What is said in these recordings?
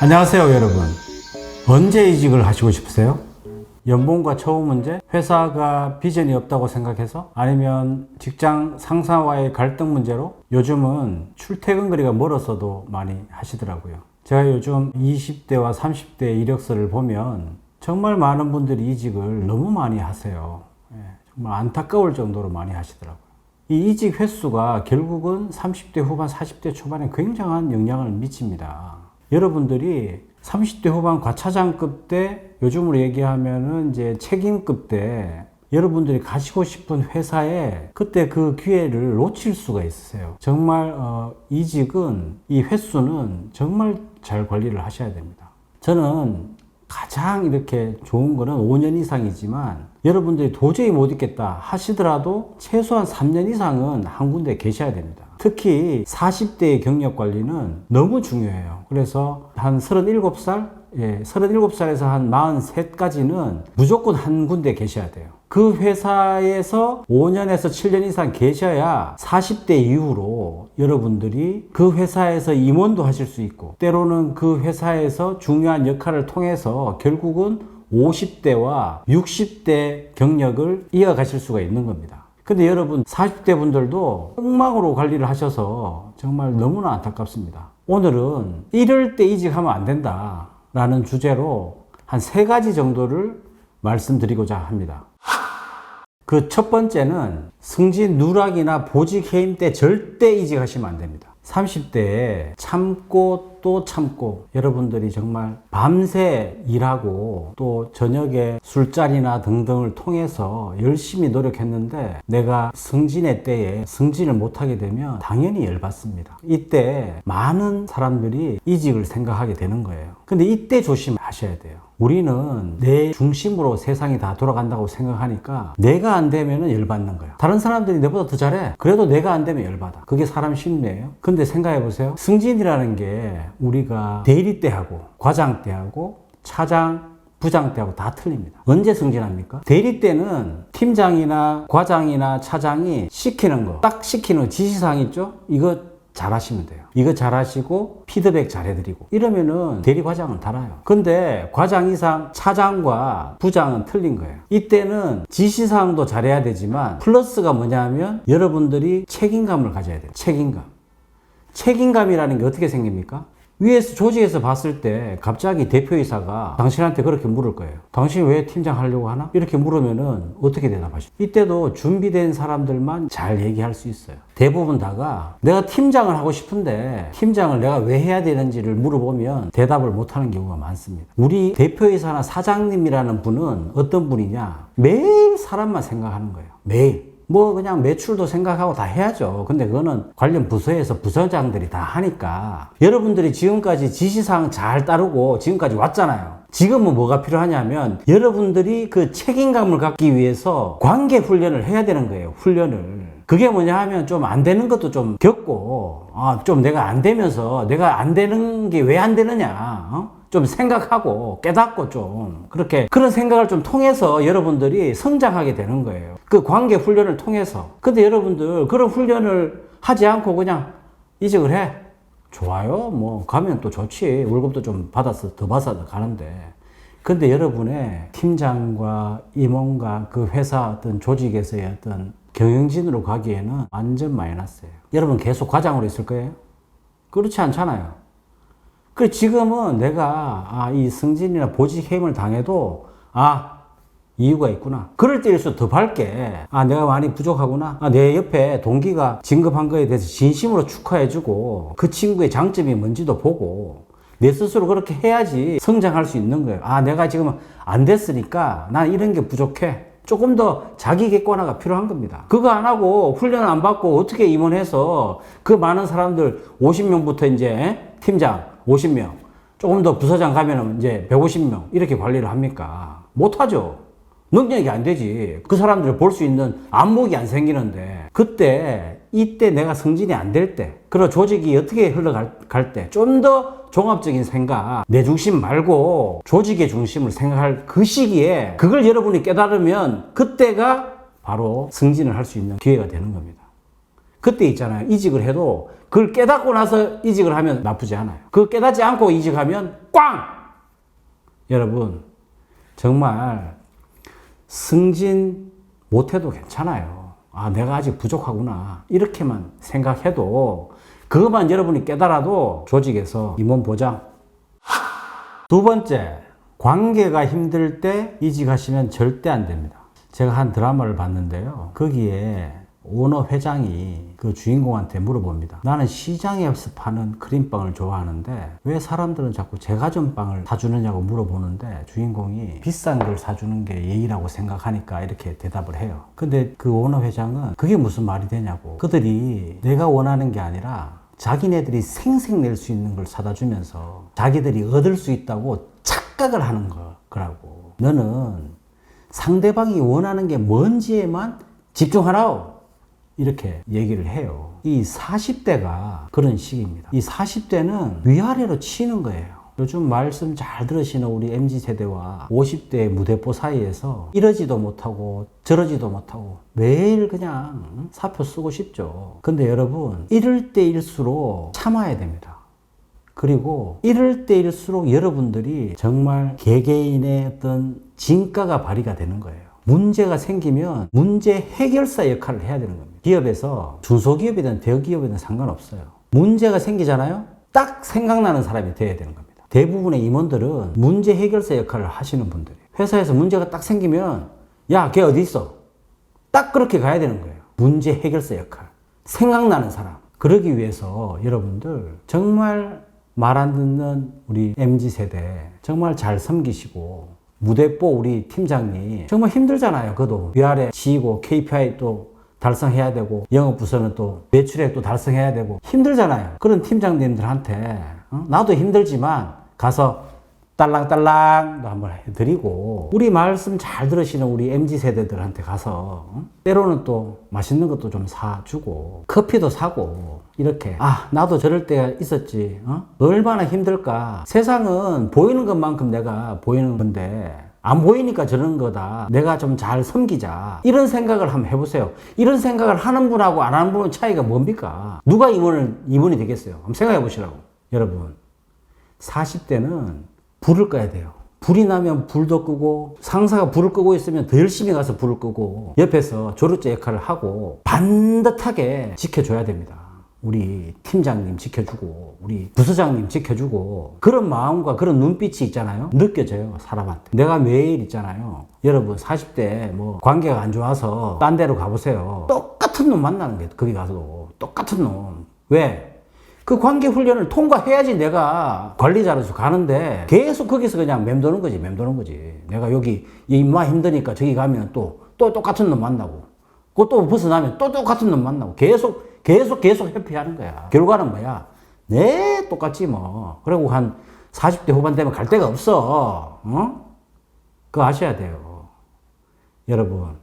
안녕하세요, 여러분. 언제 이직을 하시고 싶으세요? 연봉과 처우 문제? 회사가 비전이 없다고 생각해서? 아니면 직장 상사와의 갈등 문제로? 요즘은 출퇴근 거리가 멀어서도 많이 하시더라고요. 제가 요즘 20대와 30대 이력서를 보면 정말 많은 분들이 이직을 너무 많이 하세요. 예, 정말 안타까울 정도로 많이 하시더라고요. 이 이직 횟수가 결국은 30대 후반, 40대 초반에 굉장한 영향을 미칩니다. 여러분들이 30대 후반 과차장급 때 요즘으로 얘기하면은 이제 책임급 때 여러분들이 가시고 싶은 회사에 그때 그 기회를 놓칠 수가 있으세요. 정말 어, 이직은 이 횟수는 정말 잘 관리를 하셔야 됩니다. 저는 가장 이렇게 좋은 거는 5년 이상이지만 여러분들이 도저히 못 있겠다 하시더라도 최소한 3년 이상은 한 군데 계셔야 됩니다. 특히 40대의 경력 관리는 너무 중요해요. 그래서 한 37살, 예, 37살에서 한 43까지는 무조건 한 군데 계셔야 돼요. 그 회사에서 5년에서 7년 이상 계셔야 40대 이후로 여러분들이 그 회사에서 임원도 하실 수 있고 때로는 그 회사에서 중요한 역할을 통해서 결국은 50대와 60대 경력을 이어가실 수가 있는 겁니다. 근데 여러분 40대 분들도 엉망으로 관리를 하셔서 정말 너무나 안타깝습니다. 오늘은 이럴 때 이직하면 안 된다 라는 주제로 한 세 가지 정도를 말씀드리고자 합니다. 그 첫 번째는 승진 누락이나 보직 해임 때 절대 이직하시면 안 됩니다. 30대에 참고 또 참고 여러분들이 정말 밤새 일하고 또 저녁에 술자리나 등등을 통해서 열심히 노력했는데 내가 승진의 때에 승진을 못하게 되면 당연히 열받습니다. 이때 많은 사람들이 이직을 생각하게 되는 거예요. 근데 이때 조심하셔야 돼요. 우리는 내 중심으로 세상이 다 돌아간다고 생각하니까 내가 안 되면 열받는 거야. 다른 사람들이 내보다 더 잘해. 그래도 내가 안 되면 열받아. 그게 사람 심리예요. 근데 생각해 보세요. 승진이라는 게 우리가 대리 때하고 과장 때하고 차장 부장 때하고 다 틀립니다. 언제 승진합니까? 대리 때는 팀장이나 과장이나 차장이 시키는 거, 딱 시키는 거, 지시사항 있죠? 이거 잘 하시면 돼요. 이거 잘 하시고 피드백 잘 해드리고 이러면은 대리 과장은 달아요. 근데 과장 이상 차장과 부장은 틀린 거예요. 이때는 지시사항도 잘해야 되지만 플러스가 뭐냐면 여러분들이 책임감을 가져야 돼요. 책임감. 책임감이라는 게 어떻게 생깁니까? 위에서 조직에서 봤을 때 갑자기 대표이사가 당신한테 그렇게 물을 거예요. 당신 왜 팀장 하려고 하나? 이렇게 물으면은 어떻게 대답하시죠? 이때도 준비된 사람들만 잘 얘기할 수 있어요. 대부분 다가 내가 팀장을 하고 싶은데 팀장을 내가 왜 해야 되는지를 물어보면 대답을 못 하는 경우가 많습니다. 우리 대표이사나 사장님이라는 분은 어떤 분이냐? 매일 사람만 생각하는 거예요. 매일. 뭐 그냥 매출도 생각하고 다 해야죠. 근데 그거는 관련 부서에서 부서장들이 다 하니까 여러분들이 지금까지 지시사항 잘 따르고 지금까지 왔잖아요. 지금은 뭐가 필요하냐면 여러분들이 그 책임감을 갖기 위해서 관계 훈련을 해야 되는 거예요. 훈련을. 그게 뭐냐 하면 좀 안 되는 것도 좀 겪고, 아, 좀 내가 안 되면서 내가 안 되는 게 왜 안 되느냐, 어? 좀 생각하고 깨닫고 좀 그렇게 그런 생각을 좀 통해서 여러분들이 성장하게 되는 거예요. 그 관계 훈련을 통해서. 근데 여러분들 그런 훈련을 하지 않고 그냥 이직을 해. 좋아요. 뭐 가면 또 좋지. 월급도 좀 받아서 더 받아서 가는데. 근데 여러분의 팀장과 임원과 그 회사 어떤 조직에서의 어떤 경영진으로 가기에는 완전 마이너스예요. 여러분 계속 과장으로 있을 거예요? 그렇지 않잖아요. 그 지금은 내가 아, 이 승진이나 보직 해임을 당해도 아 이유가 있구나. 그럴 때일수록 더 밝게 아 내가 많이 부족하구나. 아, 내 옆에 동기가 진급한 거에 대해서 진심으로 축하해주고 그 친구의 장점이 뭔지도 보고 내 스스로 그렇게 해야지 성장할 수 있는 거예요. 아 내가 지금 안 됐으니까 난 이런 게 부족해. 조금 더 자기 객관화가 필요한 겁니다. 그거 안 하고 훈련 안 받고 어떻게 임원해서 그 많은 사람들 50명부터 이제 팀장 50명, 조금 더 부서장 가면은 이제 150명 이렇게 관리를 합니까? 못하죠. 능력이 안 되지. 그 사람들을 볼 수 있는 안목이 안 생기는데 그때 이때 내가 승진이 안 될 때, 그리고 조직이 어떻게 흘러갈 때 좀 더 종합적인 생각, 내 중심 말고 조직의 중심을 생각할 그 시기에 그걸 여러분이 깨달으면 그때가 바로 승진을 할 수 있는 기회가 되는 겁니다. 그때 있잖아요. 이직을 해도 그걸 깨닫고 나서 이직을 하면 나쁘지 않아요. 그걸 깨닫지 않고 이직하면 꽝! 여러분, 정말 승진 못해도 괜찮아요. 아, 내가 아직 부족하구나. 이렇게만 생각해도 그것만 여러분이 깨달아도 조직에서 임원 보장. 두 번째, 관계가 힘들 때 이직하시면 절대 안 됩니다. 제가 한 드라마를 봤는데요. 거기에 오너 회장이 그 주인공한테 물어봅니다. 나는 시장에서 파는 크림빵을 좋아하는데 왜 사람들은 자꾸 전 빵을 사주느냐고 물어보는데 주인공이 비싼 걸 사주는 게 예의라고 생각하니까 이렇게 대답을 해요. 근데 그 오너 회장은 그게 무슨 말이 되냐고. 그들이 내가 원하는 게 아니라 자기네들이 생색낼 수 있는 걸 사다 주면서 자기들이 얻을 수 있다고 착각을 하는 거, 거라고. 너는 상대방이 원하는 게 뭔지에만 집중하라오. 이렇게 얘기를 해요. 이 40대가 그런 시기입니다. 이 40대는 위아래로 치는 거예요. 요즘 말씀 잘 들으시는 우리 MZ세대와 50대 무대포 사이에서 이러지도 못하고 저러지도 못하고 매일 그냥 사표 쓰고 싶죠. 근데 여러분, 이럴 때일수록 참아야 됩니다. 그리고 이럴 때일수록 여러분들이 정말 개개인의 어떤 진가가 발휘가 되는 거예요. 문제가 생기면 문제 해결사 역할을 해야 되는 겁니다. 기업에서 중소기업이든 대기업이든 상관없어요. 문제가 생기잖아요? 딱 생각나는 사람이 돼야 되는 겁니다. 대부분의 임원들은 문제 해결사 역할을 하시는 분들이에요. 회사에서 문제가 딱 생기면 야, 걔 어디 있어? 딱 그렇게 가야 되는 거예요. 문제 해결사 역할. 생각나는 사람. 그러기 위해서 여러분들 정말 말 안 듣는 우리 MZ세대 정말 잘 섬기시고 무대뽀 우리 팀장님 정말 힘들잖아요. 그도 위아래 지고 KPI 또 달성해야 되고 영업 부서는 또 매출액 또 달성해야 되고 힘들잖아요. 그런 팀장님들한테 어? 나도 힘들지만 가서 딸랑딸랑도 한번 해드리고 우리 말씀 잘 들으시는 우리 MZ 세대들한테 가서 어? 때로는 또 맛있는 것도 좀 사주고 커피도 사고 이렇게 아 나도 저럴 때가 있었지 어? 얼마나 힘들까 세상은 보이는 것만큼 내가 보이는 건데 안 보이니까 저러는 거다. 내가 좀 잘 섬기자. 이런 생각을 한번 해보세요. 이런 생각을 하는 분하고 안 하는 분의 차이가 뭡니까? 누가 임원을, 임원이 되겠어요? 한번 생각해 보시라고. 여러분, 40대는 불을 꺼야 돼요. 불이 나면 불도 끄고 상사가 불을 끄고 있으면 더 열심히 가서 불을 끄고 옆에서 조력자 역할을 하고 반듯하게 지켜줘야 됩니다. 우리 팀장님 지켜주고 우리 부서장님 지켜주고 그런 마음과 그런 눈빛이 있잖아요 느껴져요 사람한테 내가 매일 있잖아요 여러분 40대 뭐 관계가 안 좋아서 딴 데로 가보세요 똑같은 놈 만나는 게 거기 가서도 똑같은 놈 왜? 그 관계 훈련을 통과해야지 내가 관리자로서 가는데 계속 거기서 그냥 맴도는 거지 맴도는 거지 내가 여기 입마 힘드니까 저기 가면 또 또 똑같은 놈 만나고 그또 벗어나면 또 똑같은 놈 만나고 계속 계속 계속 회피하는 거야. 결과는 뭐야? 네, 똑같지 뭐. 그리고 한 40대 후반 되면 갈 데가 없어. 어? 그거 아셔야 돼요. 여러분,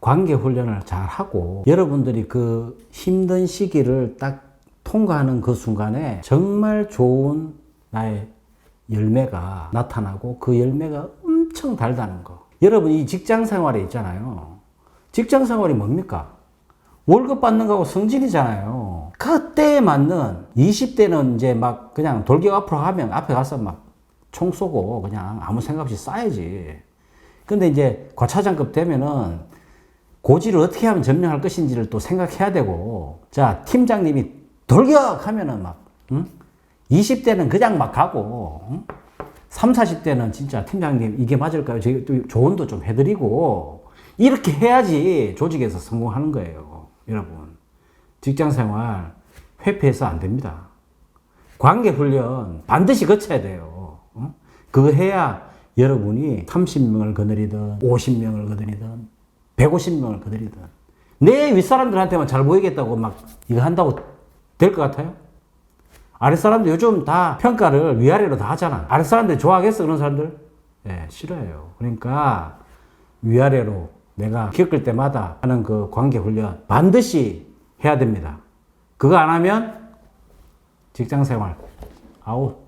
관계 훈련을 잘 하고 여러분들이 그 힘든 시기를 딱 통과하는 그 순간에 정말 좋은 나의 열매가 나타나고 그 열매가 엄청 달다는 거. 여러분 이 직장 생활에 있잖아요. 직장 생활이 뭡니까? 월급 받는 거하고 성질이잖아요. 그때에 맞는 20대는 이제 막 그냥 돌격 앞으로 하면 앞에 가서 막 총 쏘고 그냥 아무 생각 없이 싸야지. 근데 이제 과차장급 되면은 고지를 어떻게 하면 점령할 것인지를 또 생각해야 되고 자 팀장님이 돌격 하면은 막 응? 20대는 그냥 막 가고 응? 3, 40대는 진짜 팀장님 이게 맞을까요? 저희 또 조언도 좀 해드리고 이렇게 해야지 조직에서 성공하는 거예요. 여러분 직장 생활 회피해서 안 됩니다. 관계 훈련 반드시 거쳐야 돼요. 어? 그거 해야 여러분이 30명을 거느리든 50명을 거느리든 150명을 거느리든 내 윗사람들한테만 잘 보이겠다고 막 이거 한다고 될 것 같아요? 아랫사람들 요즘 다 평가를 위아래로 다 하잖아. 아랫사람들 좋아하겠어, 그런 사람들? 예, 싫어요. 그러니까 위아래로 내가 겪을 때마다 하는 그 관계 훈련 반드시 해야 됩니다. 그거 안 하면 직장 생활 아웃.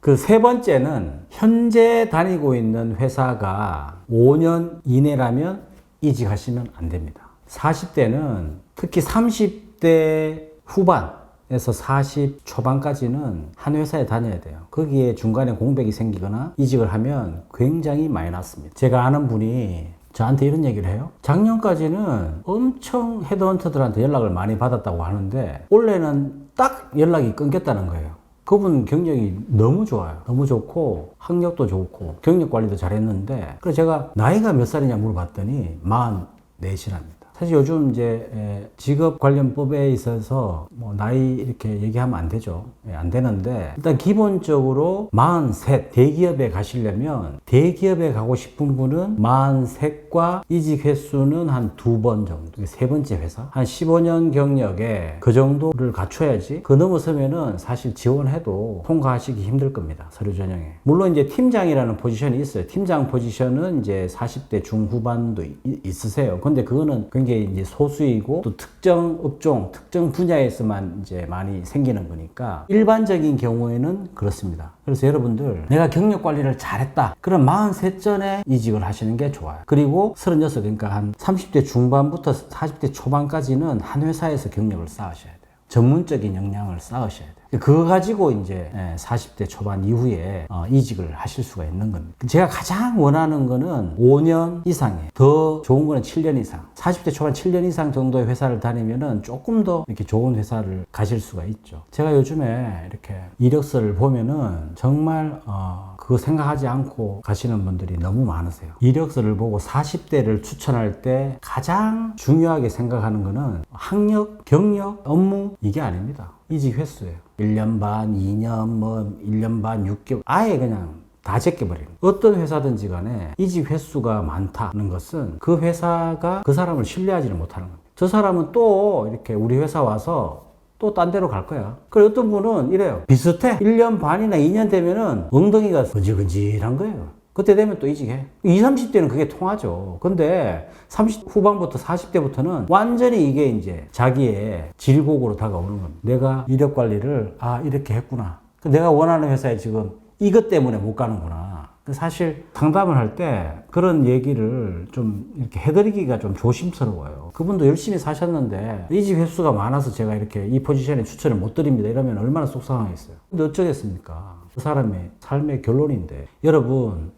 그세 번째는 현재 다니고 있는 회사가 5년 이내라면 이직하시면 안 됩니다. 40대는 특히 30대 후반에서 40 초반까지는 한 회사에 다녀야 돼요. 거기에 중간에 공백이 생기거나 이직을 하면 굉장히 마이너스입니다. 제가 아는 분이 저한테 이런 얘기를 해요. 작년까지는 엄청 헤드헌터들한테 연락을 많이 받았다고 하는데 올해는 딱 연락이 끊겼다는 거예요. 그분 경력이 너무 좋아요. 너무 좋고 학력도 좋고 경력 관리도 잘했는데 그래서 제가 나이가 몇 살이냐 물어봤더니 44이랍니다. 사실 요즘 이제 에, 직업 관련법에 있어서 뭐 나이 이렇게 얘기하면 안 되죠. 예, 안 되는데 일단 기본적으로 43 대기업에 가시려면 대기업에 가고 싶은 분은 43과 이직 횟수는 한 두 번 정도, 세 번째 회사 한 15년 경력에 그 정도를 갖춰야지 그 넘어서면은 사실 지원해도 통과하시기 힘들 겁니다. 서류 전형에. 물론 이제 팀장이라는 포지션이 있어요. 팀장 포지션은 이제 40대 중후반도 이- 있으세요. 근데 그거는 굉장히 이제 소수이고 또 특정 업종, 특정 분야에서만 이제 많이 생기는 거니까 일반적인 경우에는 그렇습니다. 그래서 여러분들 내가 경력 관리를 잘했다. 그럼 43전에 이직을 하시는 게 좋아요. 그리고 36, 그러니까 한 30대 중반부터 40대 초반까지는 한 회사에서 경력을 쌓으셔야 돼요. 전문적인 역량을 쌓으셔야 돼요. 그거 가지고 이제 40대 초반 이후에 어, 이직을 하실 수가 있는 겁니다. 제가 가장 원하는 거는 5년 이상이에요. 더 좋은 거는 7년 이상. 40대 초반 7년 이상 정도의 회사를 다니면은 조금 더 이렇게 좋은 회사를 가실 수가 있죠. 제가 요즘에 이렇게 이력서를 보면은 정말 어, 그거 생각하지 않고 가시는 분들이 너무 많으세요. 이력서를 보고 40대를 추천할 때 가장 중요하게 생각하는 거는 학력, 경력, 업무 이게 아닙니다. 이직 횟수예요. 1년 반, 2년, 뭐 1년 반, 6개월 아예 그냥 다 제껴버리는. 어떤 회사든지 간에 이직 횟수가 많다는 것은 그 회사가 그 사람을 신뢰하지는 못하는 겁니다. 저 사람은 또 이렇게 우리 회사 와서 또 딴 데로 갈 거야. 그리고 어떤 분은 이래요. 비슷해. 1년 반이나 2년 되면은 엉덩이가 건질건질한 거예요. 그때 되면 또 이직해. 20, 30대는 그게 통하죠. 근데 30 후반부터 40대부터는 완전히 이게 이제 자기의 질곡으로 다가오는 겁니다. 내가 이력 관리를 아, 이렇게 했구나. 그 내가 원하는 회사에 지금 이것 때문에 못 가는구나. 그 사실 상담을 할 때 그런 얘기를 좀 이렇게 해드리기가 좀 조심스러워요. 그분도 열심히 사셨는데 이직 횟수가 많아서 제가 이렇게 이 포지션에 추천을 못 드립니다. 이러면 얼마나 속상하겠어요. 근데 어쩌겠습니까? 그 사람의 삶의 결론인데. 여러분,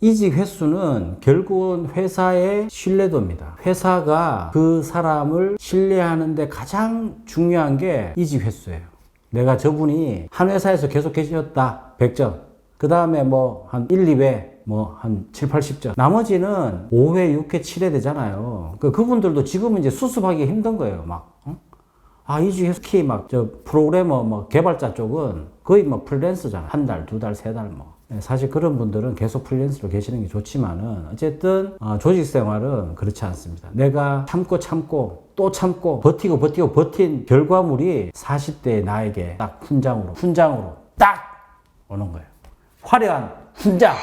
이직 횟수는 결국은 회사의 신뢰도입니다. 회사가 그 사람을 신뢰하는데 가장 중요한 게 이직 횟수예요. 내가 저분이 한 회사에서 계속 계셨다. 100점. 그 다음에 뭐 한 1, 2회 뭐 한 7, 80점. 나머지는 5회, 6회, 7회 되잖아요. 그 그분들도 지금은 이제 수습하기 힘든 거예요. 막. 어? 아, 이주 스키 막저 프로그래머 뭐 개발자 쪽은 거의 뭐 프리랜서잖아. 한 달, 두 달, 세 달 뭐. 네, 사실 그런 분들은 계속 프리랜서로 계시는 게 좋지만은 어쨌든 어, 조직 생활은 그렇지 않습니다. 내가 참고 참고 또 참고 버티고 버티고 버틴 결과물이 40대의 나에게 딱 훈장으로 훈장으로 딱 오는 거예요. 화려한 훈장.